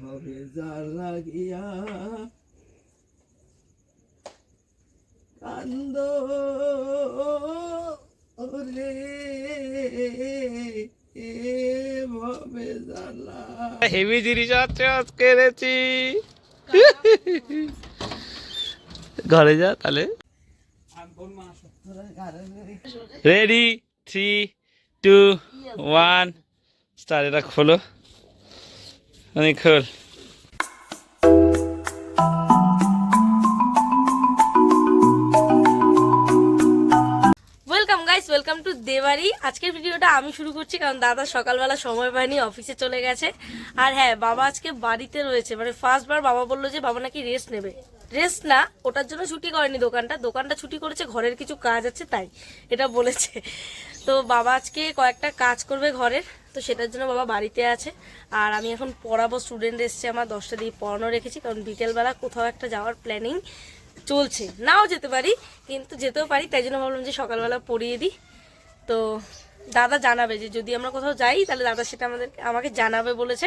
হবে যার লাগিয়া কান্দ রে হেভি জিনিস আছে আজকে এনেছি ঘরে যা তাহলে। Ready three two one start এটা খোলো। খোল ওয়েলকাম গাইস ওয়েলকাম টু দেবারি আজকের ভিডিওটা আমি শুরু করছি কারণ দাদা সকালবেলা সময় পায়নি অফিসে চলে গেছে। আর হ্যাঁ বাবা আজকে বাড়িতে রয়েছে। মানে ফার্স্ট বার বাবা বলল যে, বাবা নাকি রেস্ট নেবে। রেস্ট না, ওটার জন্য ছুটি করেনি দোকানটা। দোকানটা ছুটি করেছে, ঘরের কিছু কাজ আছে, তাই এটা বলেছে। তো বাবা আজকে কয়েকটা কাজ করবে ঘরের। তো সেটার জন্য বাবা বাড়িতে আছে। আর আমি এখন পড়াবো স্টুডেন্ট এসছে আমার, দশটা দিয়ে পড়ানো রেখেছি, কারণ বিকেলবেলা কোথাও একটা যাওয়ার প্ল্যানিং চলছে। নাও যেতে পারি, কিন্তু যেতেও পারি, তাই জন্য ভাবলাম যে সকালবেলা পড়িয়ে দিই। তো দাদা জানাবে যে যদি আমরা কোথাও যাই, তাহলে দাদা সেটা আমাদের আমাকে জানাবে বলেছে।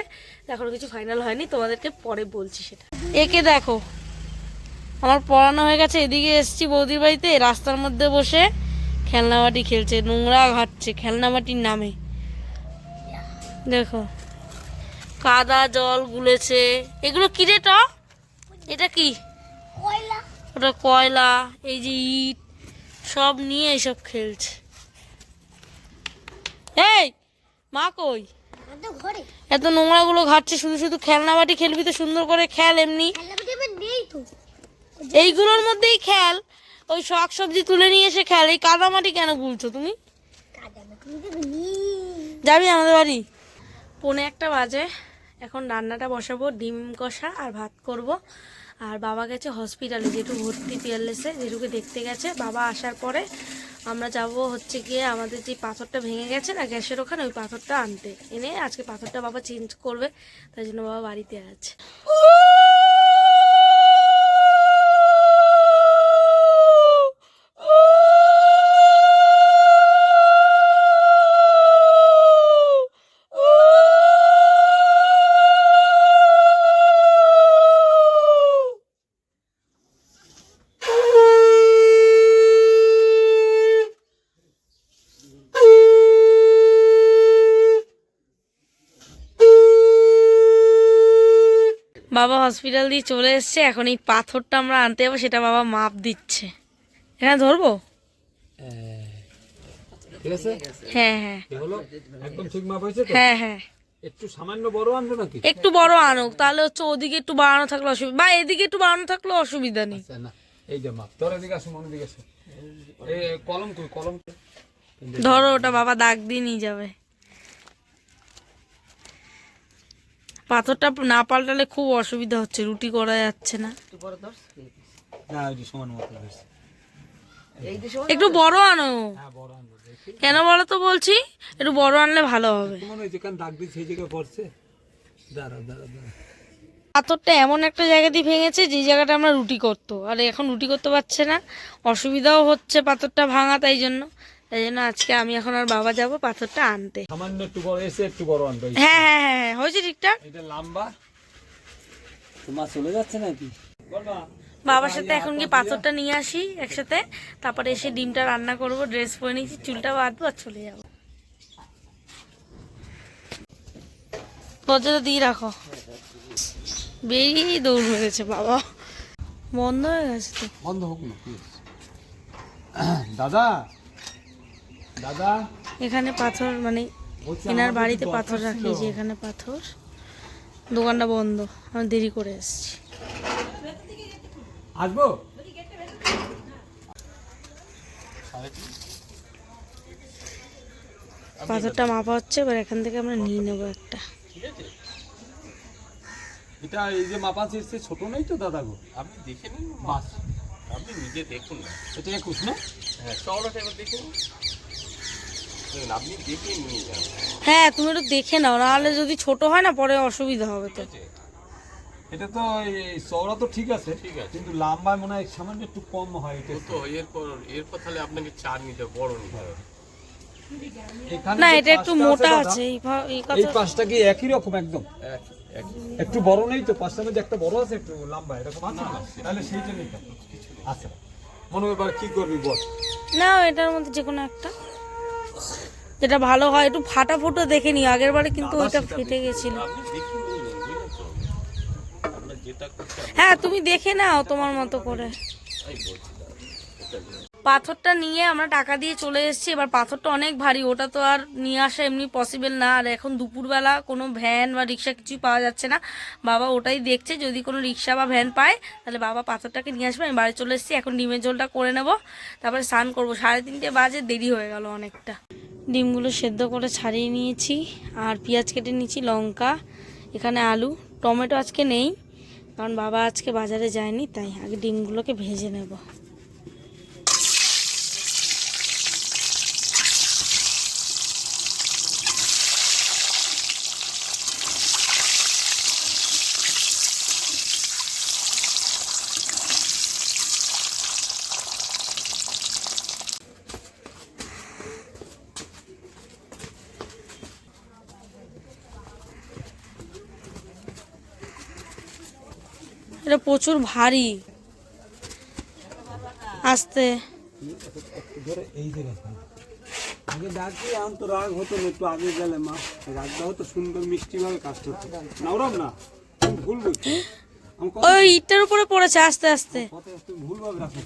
এখনও কিছু ফাইনাল হয়নি, তোমাদেরকে পরে বলছি সেটা। একে দেখো, আমার পড়ানো হয়ে গেছে, এদিকে এসছি বৌদির বাড়িতে, রাস্তার মধ্যে বসে খেলনামাটি খেলছে, নোংরা ঘাটছে, খেলনামাটির নামে। দেখো। কাদা জল গুলেছে। এগুলো কি রে ট? এটা কি? ওটা কয়লা এই যে ইট সব নিয়ে এসব খেলছে। এই মা কই? এত নোংরাগুলো ঘাটছে শুধু শুধু খেলনা বাটি খেলবি তো সুন্দর করে খেল এমনি। এইগুলোর মধ্যেই খেল। ওই শাক সবজি তুলে নিয়ে এসে খেল। এই কাদামাটি কেন গুলছো তুমি? যাবি আমাদের বাড়ি? পৌনে একটা বাজে। এখন রান্নাটা বসাবো, ডিম কষা আর ভাত করব। আর বাবা গেছে হসপিটালে যেটু ভর্তি পিয়ারলেসে যেটুকু দেখতে গেছে। বাবা আসার পরে আমরা যাব হচ্ছে গিয়ে আমাদের যে পাথরটা ভেঙে গেছে না, গ্যাসের ওখানে, ওই পাথরটা আনতে। এনে আজকে পাথরটা বাবা চেঞ্জ করবে, তাই জন্য বাবা বাড়িতে আছে। বাবা হসপিটাল দিয়ে চলে এসছে এখন এই পাথরটা আমরা আনতে যাব সেটা বাবা মাপ দিচ্ছে। হ্যাঁ ধরবো? ঠিক আছে? হ্যাঁ হ্যাঁ। একদম ঠিক মাপ হয়েছে হ্যাঁ হ্যাঁ। একটু সামান্য বড় আনব নাকি? একটু বড় আনুক তাহলে হচ্ছে ওদিকে একটু বাড়ানো থাকলে অসুবিধা বা এদিকে একটু বাড়ানো থাকলে অসুবিধা নেই। আচ্ছা, না এই যে মাপ তোর এদিকে আসো মনে দিকে আসো। কলম কই কলম ধরো ওটা বাবা দাগ দিয়ে নিয়ে যাবে। পাথরটা না পাল্টালে খুব অসুবিধা হচ্ছে রুটি করা যাচ্ছে না। একটু বড় আনো। হ্যাঁ কেন বলো তো বলছি একটু বড় আনলে ভালো হবে। যেখানে দাগ দিয়ে সেই জায়গায় পড়ছে দাঁড়া দাঁড়া দাঁড়া পাথরটা এমন একটা জায়গা দিয়ে ভেঙেছে যে জায়গাটা আমরা রুটি করতো। আর এখন রুটি করতে পারছে না অসুবিধাও হচ্ছে পাথরটা ভাঙা তাই জন্য। তাই জন্য আজকে আমি এখন আর বাবা যাব পাথরটা আনতে। সামান্য একটু বড় এসে একটু বড় এই- হ্যাঁ হ্যাঁ হ্যাঁ হ্যাঁ। হয়েছে ঠিকঠাক? এটা লম্বা। তোমার চলে যাচ্ছে নাকি? বাবার সাথে এখন গিয়ে পাথরটা নিয়ে আসি একসাথে। তারপরে এসে ডিমটা রান্না করব ড্রেস পরে নিয়েছি চুলটা বাঁধবো আর চলে যাব। দরজাটা দিয়ে রাখো। বেরিয়েই দৌড় মেরেছে বাবা। বন্ধ হয়ে গেছে তো। বন্ধ হোক না দাদা এখানে পাথর মানে এনার বাড়িতে পাথর রাখি ছিল। যে এখানে পাথর। দোকানটা বন্ধ আমি দেরি করে এসেছি। আসব? পাথরটা মাপা হচ্ছে এবার এখান থেকে আমরা নিয়ে নেব একটা। এটা এই যে মাপা সে ছোট নেই তো দাদা গো? আপনি দেখে নিন। বাস। আপনি নিজে দেখুন না। এটা একুশ না? হ্যাঁ চওড়াটা এবার দেখুন দেখুন, আপনি দেখে নিয়ে যান হ্যাঁ তুমি একটু দেখে নাও নাহলে যদি ছোট হয় না পরে অসুবিধা হবে তো। এটা তো এই চওড়া তো ঠিক আছে ঠিক আছে। কিন্তু লম্বায় মনে হয় সামান্য একটু কম হয় এটা তো এরপর এরপর তাহলে আপনাকে চার নিতে বড় নিতে হবে। না এটা একটু মোটা আছে এই পাঁচটা কি একই রকম একদম? একটু বড় নেই তো পাঁচটার মধ্যে একটা বড় আছে একটু লম্বা এরকম আছে না? তাহলে সেইটা নিতে আচ্ছা। মনে হয় কি করবি বল? না এটার মধ্যে যে কোনো একটা। যেটা ভালো হয় একটু ফাটা ফুটো দেখে নিও। আগের বারে কিন্তু ওইটা ফেটে গেছিল। হ্যাঁ তুমি দেখে নাও তোমার মতো করে। পাথরটা নিয়ে আমরা টাকা দিয়ে চলে এসেছি। এবার পাথরটা অনেক ভারী, ওটা তো আর নিয়ে আসা এমনি পসিবল না। আর এখন দুপুরবেলা কোনো ভ্যান বা রিক্সা কিছুই পাওয়া যাচ্ছে না। বাবা ওটাই দেখছে, যদি কোনো রিক্সা বা ভ্যান পায়, তাহলে বাবা পাথরটাকে নিয়ে আসবে। আমি বাড়ি চলে এসেছি, এখন ডিমের ঝোলটা করে নেব। তারপরে স্নান করব। সাড়ে তিনটে বাজে, দেরি হয়ে গেল অনেকটা। ডিমগুলো সেদ্ধ করে ছাড়িয়ে নিয়েছি। আর পেঁয়াজ কেটে নিয়েছি, লঙ্কা, এখানে আলু, টমেটো আজকে নেই। কারণ বাবা আজকে বাজারে যায়নি, তাই আগে ডিমগুলোকে ভেজে নেব। এটা প্রচুর ভারী আস্তে। আগে ডাকি এখন তো রাগ হতো না একটু আগে গেলে মা। রাগটা হতো সুন্দর মিষ্টি ভাবে কাজটা হতো। না ভুল ওই ইটের উপরে পড়েছে আস্তে আস্তে। রাখো।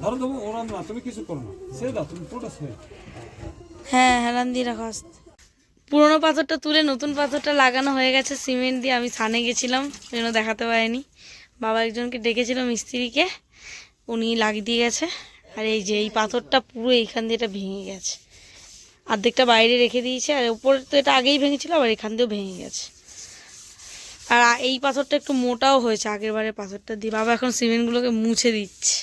ধরো ওরম না তুমি কিছু করো না। সে দাও তুমি পুরোটা সে হ্যাঁ হেলান দিয়ে রাখো আস্তে। পুরোনো পাথরটা তুলে নতুন পাথরটা লাগানো হয়ে গেছে, সিমেন্ট দিয়ে আমি সানে গেছিলাম জন্য দেখাতে পারিনি। বাবা একজনকে ডেকেছিল মিস্ত্রিকে, উনি লাগিয়ে দিয়ে গেছে, আর এই যে এই পাথরটা পুরো এইখান দিয়ে এটা ভেঙে গেছে। অর্ধেকটা বাইরে রেখে দিয়েছে, আর উপরে তো এটা আগেই ভেঙেছিল, আবার এখান দিয়েও ভেঙে গেছে। আর এই পাথরটা একটু মোটাও হয়েছে, আগের বারের পাথরটা দিয়ে। বাবা এখন সিমেন্টগুলোকে মুছে দিচ্ছে।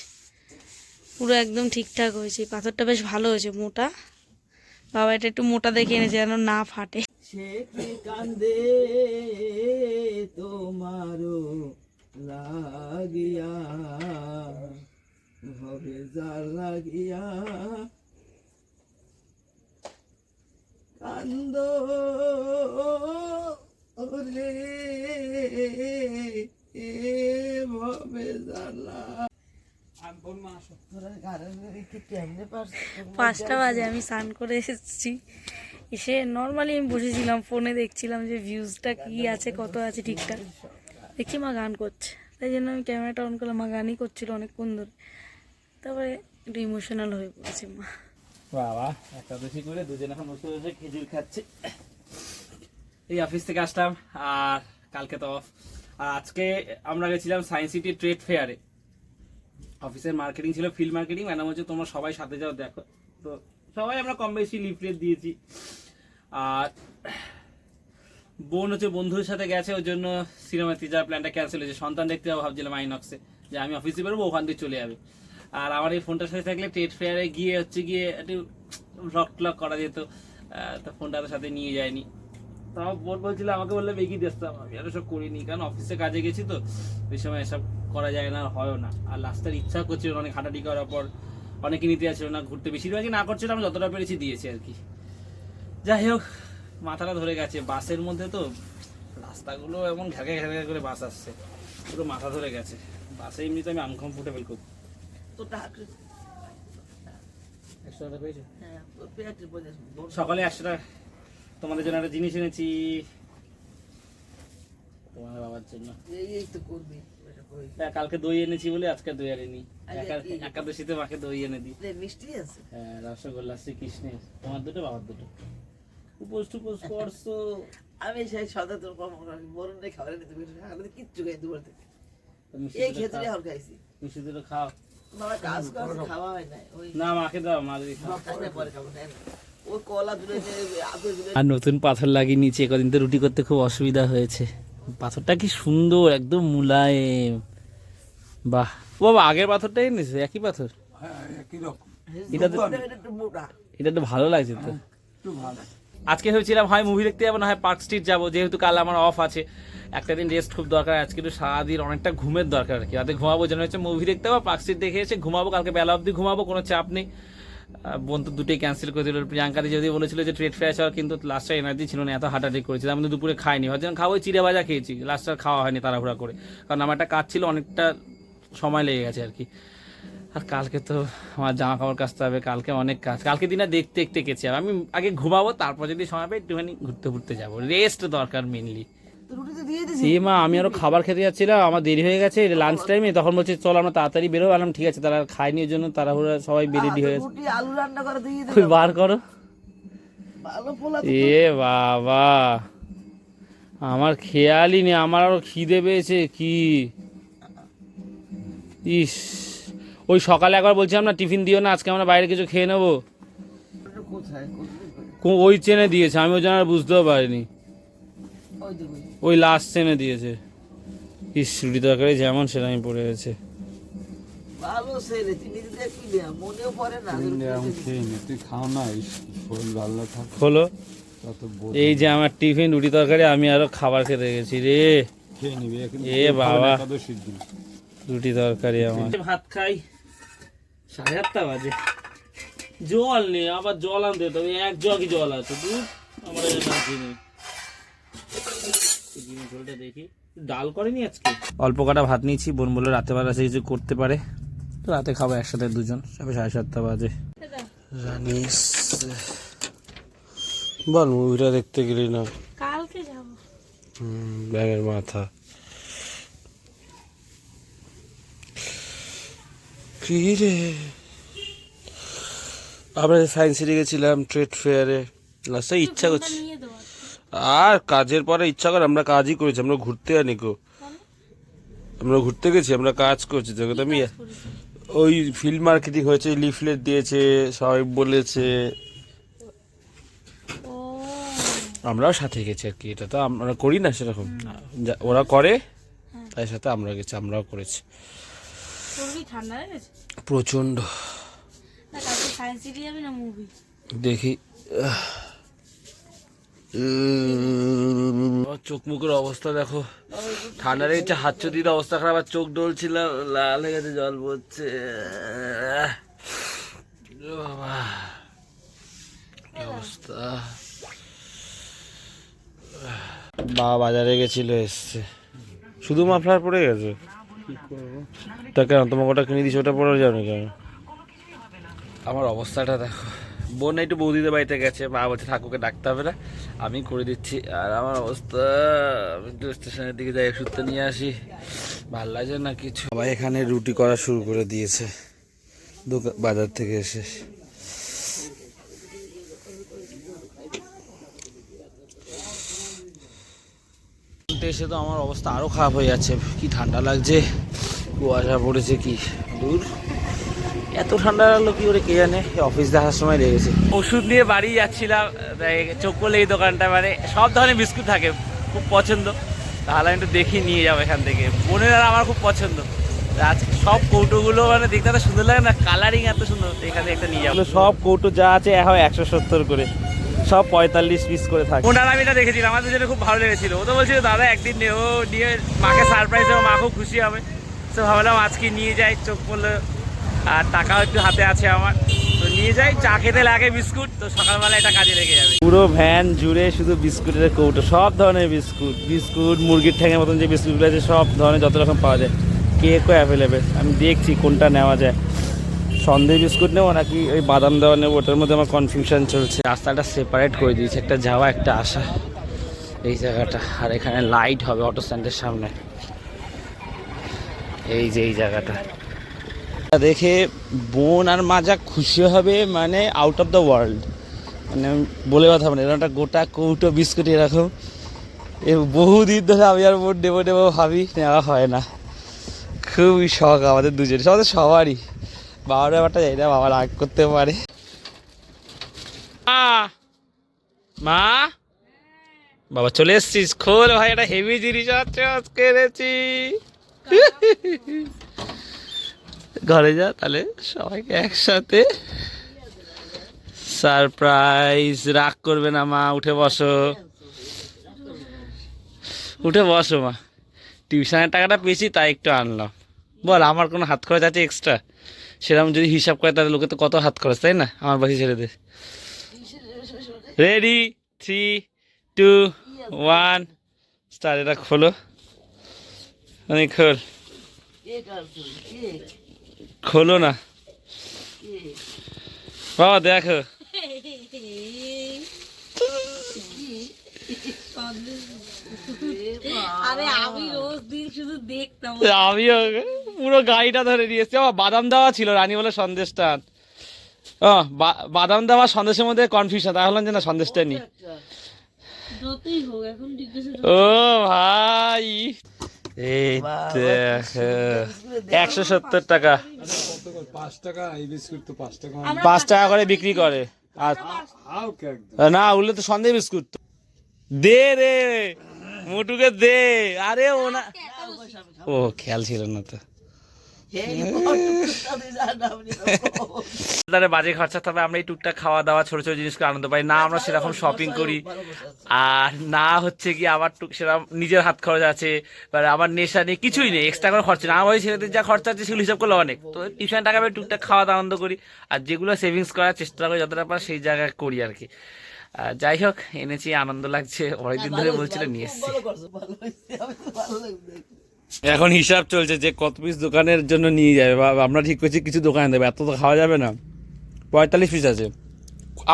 পুরো একদম ঠিকঠাক হয়েছে, এই পাথরটা বেশ ভালো হয়েছে, মোটা। বাবা, এটা একটু মোটা দেখে এনেছে যেন না ফাটে। সে কান্দে তোমারও লাগিয়া? ভবে যার লাগিয়া? কান্দ রে ভবে জ্বালা পাঁচটা বাজে, আমি স্নান করে এসেছি। এসে নর্মালি আমি বসেছিলাম ফোনে দেখছিলাম যে ভিউজটা কি আছে, কত আছে ঠিকঠাক। দেখছি মা গান করছে। তাই জন্য আমি ক্যামেরাটা অন করলাম, মা গানই করছিল অনেকক্ষণ ধরে। তারপরে একটু ইমোশনাল হয়ে পড়েছে মা। বাবা করে দুজন এখন বসে বসে খেজুর খাচ্ছে। এই অফিস থেকে আসলাম, আর কালকে তো অফ আজকে আমরা গেছিলাম সায়েন্স সিটি ট্রেড ফেয়ারে অফিসের মার্কেটিং ছিল ফিল্ড মার্কেটিং ম্যাডাম হচ্ছে তোমরা সবাই সাথে যাও, দেখো। তো সবাই আমরা কম বেশি লিফলেট দিয়েছি। আর বোন হচ্ছে বন্ধুর সাথে গেছে ওর জন্য সিনেমা যাওয়ার প্ল্যানটা ক্যান্সেল হয়েছে। সন্তান দেখতে যাব ভাবছিলাম আইনক্সে যে আমি অফিসে বেরোবো, ওখান দিয়ে চলে যাবে। আর আমার এই ফোনটার সাথে থাকলে ট্রেড ফেয়ারে গিয়ে হচ্ছে গিয়ে একটু রক টক করা যেত তো ফোনটার সাথে নিয়ে যায়নি। তাও বোন বলছিল, আমাকে বললে এগিয়ে দিতাম আমি আর সব করিনি। কারণ অফিসে কাজে গেছি তো, ওই সময় এসব করা যায় না হয়ও না। আর লাস্টের ইচ্ছা করছিল অনেক হাঁটাটি করার পর অনেকে নিতে যাচ্ছিল না ঘুরতে। বেশিরভাগই না করছিল আমি যতটা পেরেছি দিয়েছি আর কি। যাই হোক মাথাটা ধরে গেছে। বাসের মধ্যে তো রাস্তাগুলো এমন ঘেঁকে ঘেঁকে করে বাস আসছে। পুরো মাথা ধরে গেছে। বাসে এমনিতে আমি আনকমফোর্টেবল খুব টাকা পেয়েছ? সকালে একশো টাকা। তোমাদের জন্য একটা জিনিস এনেছি। তোমার বাবার জন্য। হ্যাঁ, কালকে দই এনেছি বলে আজকে দই আনিনি একা- একাদশীতে মাকে দই এনে দিই। মিষ্টি আছে? হ্যাঁ রসগোল্লা শ্রীকৃষ্ণের। তোমার দুটো বাবার দুটো। উপোস টুপোস করছ। আমি সেই সদা তোর বরুণ রে খাবার বেশি আমি কিচ্ছু খাই দুপুর থেকে। এই ক্ষেত্রে। হল খাইছি। মিষ্টি দুটো খাও। বাবা কাজ করে খাওয়া হয় না ওই না মাকে দাও মা যদি খাও পরে পরে খাব না? আর নতুন পাথর লাগিয়ে নিচে কদিন তো রুটি করতে খুব অসুবিধা হয়েছে। পাথরটা কি সুন্দর একদম মুলায়েম। বাহ। ও বাবা আগের পাথরটাই এনেছে একই পাথর? হ্যাঁ এটা তো এটা তো ভালো লাগছে তো। আজকে ভেবেছিলাম হয় মুভি দেখতে যাব না হয় পার্ক স্ট্রিট যাব। যেহেতু কাল আমার অফ আছে একটা দিন রেস্ট খুব দরকার আজকে একটু সারাদিন অনেকটা ঘুমের দরকার আর কি। রাতে ঘুমাবো যেন হচ্ছে মুভি দেখতে যাব পার্ক স্ট্রিট দেখে এসে ঘুমাবো কালকে বেলা অবধি ঘুমাবো কোনো চাপ নেই। বোন তো দুটোই ক্যান্সেল করে দিল। প্রিয়াঙ্কাদি যদি বলেছিল যে ট্রেড ফেয়ার যাওয়ার কিন্তু লাস্টে এনার্জি ছিল না, এত হাঁটাহাঁটি করেছি। আমি দুপুরে খাইনি হয়তো খাওয়াই চিড়ে ভাজা খেয়েছি। লাস্টে আর খাওয়া হয়নি তাড়াহুড়া করে। কারণ আমার একটা কাজ ছিল, অনেকটা সময় লেগে গেছে আর কি। আর কালকে তো আমার জামা কাপড় কাচতে হবে, কালকে অনেক কাজ। কালকে দিনে দেখতে দেখতে গেছি। আমি আগে ঘুমাবো, তারপর যদি সময় পাই, একটুখানি ঘুরতে ঘুরতে যাব। রেস্ট দরকার মেনলি এ মা আমি আরও খাবার খেতে যাচ্ছিলাম আমার দেরি হয়ে গেছে লাঞ্চ টাইমে তখন বলছে চল আমরা তাড়াতাড়ি বেরো বললাম ঠিক আছে তারা খায়নি ওই জন্য তাড়াহুড়া সবাই বেরেডি হয়ে গেছে। আলু রান্না করে দিয়ে দে খুব বার করো। এ বাবা আমার খেয়ালই নেই আমার আরও খিদে পেয়েছে কি? ইস ওই সকালে একবার বলছিলাম না টিফিন দিও না আজকে আমরা বাইরে কিছু খেয়ে নেব। ওই চেনে দিয়েছে আমি ওই জন্য আর বুঝতেও পারিনি। ওই লাস্ট চেনে দিয়েছে। ইস তরকারি যেমন সেরকমই পড়ে গেছে। ভালো ছেলে একটু দেয়া মনেও পড়ে না। আমি খেয়ে নি তুই খাও না ভালো থাক। হলো এই যে আমার টিফিন রুটি তরকারি আমি আরও খাবার খেতে গেছি রে। খেয়ে এ বাবা। রুটি তরকারি আমার। ভাত খাই সাড়ে আটটা বাজে। জল নেই আবার জল আনতে তবে এক জগই জল আছে দূর। আমার এনার্জি নেই এই ঝোলটা দেখি। ডাল করেনি আজকে? অল্প কাটা ভাত নিয়েছি বোন বলল রাতে বেলা সে কিছু করতে পারে। রাতে খাব একসাথে দুজন সবে সাড়ে সাতটা বাজে। জানিস বল মুভিটা দেখতে গেলি না? কালকে যাব। ব্যাগের মাথা। কি রে? আমরা সায়েন্স সিটি গেছিলাম ট্রেড ফেয়ারে। লাস্টে ইচ্ছা করছে। আর কাজের পরে ইচ্ছা করে আমরা কাজই করেছি আমরা ঘুরতে আনি গো। আমরা ঘুরতে গেছি আমরা কাজ করছি। তোকে আমি ওই ফিল্ড মার্কেটিং হয়েছে লিফলেট দিয়েছে সবাই বলেছে। আমরাও সাথে গেছি আর কি এটা তো আমরা করি না সেরকম। যা- ওরা করে তাই সাথে আমরা গেছি আমরাও করেছি। করবি ঠান্ডা চোখ মুখের অবস্থা দেখো। ঠান্ডা লেগেছে হাত চুদির অবস্থা খারাপ আর চোখ ডলছিল লাল হয়ে গেছে জল পড়ছে। বাবা অবস্থা? বাবা বাজারে গেছিল এসছে। শুধু মাফলার পড়ে গেছে? তা কেন তোমাকে ওটা কিনে দিয়েছি ওটা পরে যাও না কেন? আমার অবস্থাটা দেখো। বোন একটু বৌদিদের বাড়িতে গেছে মা বলছে ঠাকুরকে ডাকতে হবে না। আমি করে দিচ্ছি। আর আমার অবস্থা আমি একটু স্টেশনের দিকে যাই ওষুধটা নিয়ে আসি। ভালো লাগছে না কিছু। সবাই এখানে রুটি করা শুরু করে দিয়েছে দোকান বাজার থেকে এসে। এসে তো আমার অবস্থা আরও খারাপ হয়ে যাচ্ছে। কি ঠান্ডা লাগছে কুয়াশা পড়েছে কি? দূর। এত ঠান্ডা লাগল কি করে কে জানে? অফিস দেখার সময় লেগেছে ওষুধ নিয়ে বাড়ি যাচ্ছিলাম চোখ করলে এই দোকানটা মানে সব ধরনের বিস্কুট থাকে খুব পছন্দ। তাহলে আমি একটু দেখি নিয়ে যাব এখান থেকে। বোনের আর আমার খুব পছন্দ। আজকে সব কৌটোগুলো মানে দেখতে এত সুন্দর লাগে না কালারিং এত সুন্দর। এখানে একটা নিয়ে যাব। সব কৌটো যা আছে এখন একশো সত্তর করে। সব পঁয়তাল্লিশ পিস করে থাকে। ওনার আমি এটা দেখেছিলাম আমাদের জন্য খুব ভালো লেগেছিল। ও তো বলছিল দাদা একদিন নে ও নিয়ে মাকে সারপ্রাইজ দেবো মা খুব খুশি হবে। তো ভাবলাম আজকে নিয়ে যাই চোখ পড়ল আর টাকাও একটু হাতে আছে আমার। তো নিয়ে যাই, চা খেতে লাগে বিস্কুট, তো সকালবেলা এটা কাজে লেগে যাবে। পুরো ভ্যান জুড়ে শুধু বিস্কুটের কৌটো, সব ধরনের বিস্কুট বিস্কুট, মুরগির ঠ্যাঙের মতন যে বিস্কুটগুলো আছে, সব ধরনের যত রকম পাওয়া যায়। কেকও অ্যাভেলেবেল আমি দেখছি কোনটা নেওয়া যায়। সন্দেহ বিস্কুট নেব নাকি ওই বাদাম দেওয়া নেব? ওটার মধ্যে আমার কনফিউশন চলছে। রাস্তাটা সেপারেট করে দিয়েছে, একটা যাওয়া, একটা আসা। এই জায়গাটা, আর এখানে লাইট হবে অটো স্ট্যান্ডের সামনে। এই যে, এই জায়গাটা। দেখে বোন আর মা যা খুশি হবে মানে আউট অফ দ্য ওয়ার্ল্ড মানে বলে কথা মানে এরকম একটা গোটা কৌটো বিস্কুট এরকম। এ বহুদিন ধরে আমি আর বোন নেব নেব ভাবি, নেওয়া হয় না। খুবই শখ আমাদের দুজনে আমাদের সবারই। বাবার ব্যাপারটা যাই না, বাবা রাগ করতে পারে। মা বাবা চলে এসছিস, খোল ভাই, একটা হেভি জিনিস আছে আজকে এনেছি। ঘরে যা, তাহলে সবাইকে একসাথে সারপ্রাইজ। রাগ করবে না মা, উঠে বসো। উঠে বসো মা। টিউশনের টাকাটা পেয়েছি, তাই একটু আনলাম। বল, আমার কোনো হাত খরচ আছে এক্সট্রা সেরকম যদি হিসাব করে, তাহলে লোকে তো কত হাত খরচ, তাই না? আমার বাসি ছেড়ে দে। Ready three two one start, এটা খোলো। অনেক খোল। খোলো না। বাবা দেখো। আমিও পুরো গাড়িটা ধরে নিয়েছি আমার বাদাম দেওয়া ছিল রানী বলে সন্দেশটা। ও বাদাম দেওয়া সন্দেশের মধ্যে কনফিউশন তাহলে যে না সন্দেশটা নি। এখন জিজ্ঞেস ও ভাই। এই দেখো। একশো সত্তর টাকা। পাঁচ টাকা এই বিস্কুট তো পাঁচ টাকা পাঁচ টাকা করে বিক্রি করে না ওগুলো তো সন্দেহ বিস্কুট তো। দে রে মোটুকে দে। আরে ও না। ও খেয়াল ছিল না তো। বাজে খরচা তবে আমরা এই টুকটাক খাওয়া দাওয়া ছোট ছোট জিনিসকে আনন্দ পাই। না আমরা সেরকম শপিং করি। আর না হচ্ছে কি আমার টুক সেরকম নিজের হাত খরচ আছে এবার আমার নেশা নেই কিছুই নেই এক্সট্রা করে খরচা না আমার ওই ছেলেদের যা খরচা আছে সেগুলো হিসাব করলে অনেক। তো টিউশন টাকা আমি টুকটাক খাওয়া দাওয়া আনন্দ করি। আর যেগুলো সেভিংস করার চেষ্টা করি যতটা পার সেই জায়গায় করি আর কি। আর যাই হোক এনেছি আনন্দ লাগছে। অনেকদিন ধরে বলছিল নিয়ে এসছি। এখন হিসাব চলছে যে কত পিস দোকানের জন্য নিয়ে যাবে। বা আমরা ঠিক করছি কিছু দোকানে দেবে এত তো খাওয়া যাবে না। পঁয়তাল্লিশ পিস আছে।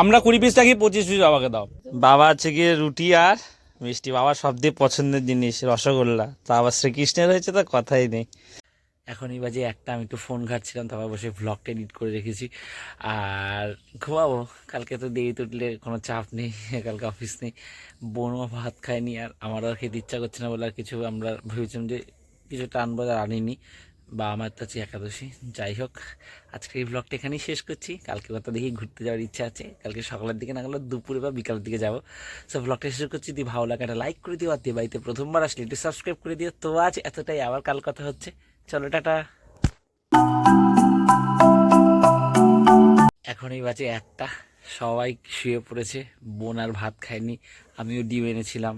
আমরা কুড়ি পিস থাকি পঁচিশ পিস বাবাকে দাও। বাবা আছে গিয়ে রুটি আর মিষ্টি। বাবার সব দিয়ে পছন্দের জিনিস রসগোল্লা। তা আবার শ্রীকৃষ্ণের হয়েছে তো কথাই নেই। এখন এই বাজে একটা আমি একটু ফোন ঘাটছিলাম তারপর বসে ভ্লগটা এডিট করে রেখেছি। আর ঘুমাবো কালকে তো দেরি উঠলে কোনো চাপ নেই কালকে অফিস নেই। বোনও ভাত খায়নি আর আমারও আর খেতে ইচ্ছা করছে না বলে আর কিছু আমরা ভেবেছিলাম যে কিছু টান বাজার আনিনি। বা আমার তো আছে একাদশী। যাই হোক আজকে এই ব্লগটা এখানেই শেষ করছি। কালকে কথা দেখি ঘুরতে যাওয়ার ইচ্ছা আছে। কালকে সকালের দিকে না গেলে দুপুরে বা বিকালের দিকে যাব। সো ব্লগটা শেষ করছি। যদি ভালো লাগে একটা লাইক করে দিও। আর দিয়ে বাড়িতে প্রথমবার আসলে একটু সাবস্ক্রাইব করে দিও। তো আজ এতটাই। আবার কাল কথা হচ্ছে। চলো, টাটা। এখন এই বাজে একটা। সবাই শুয়ে পড়েছে। বোন আর ভাত খায়নি। আমিও ডিম এনেছিলাম।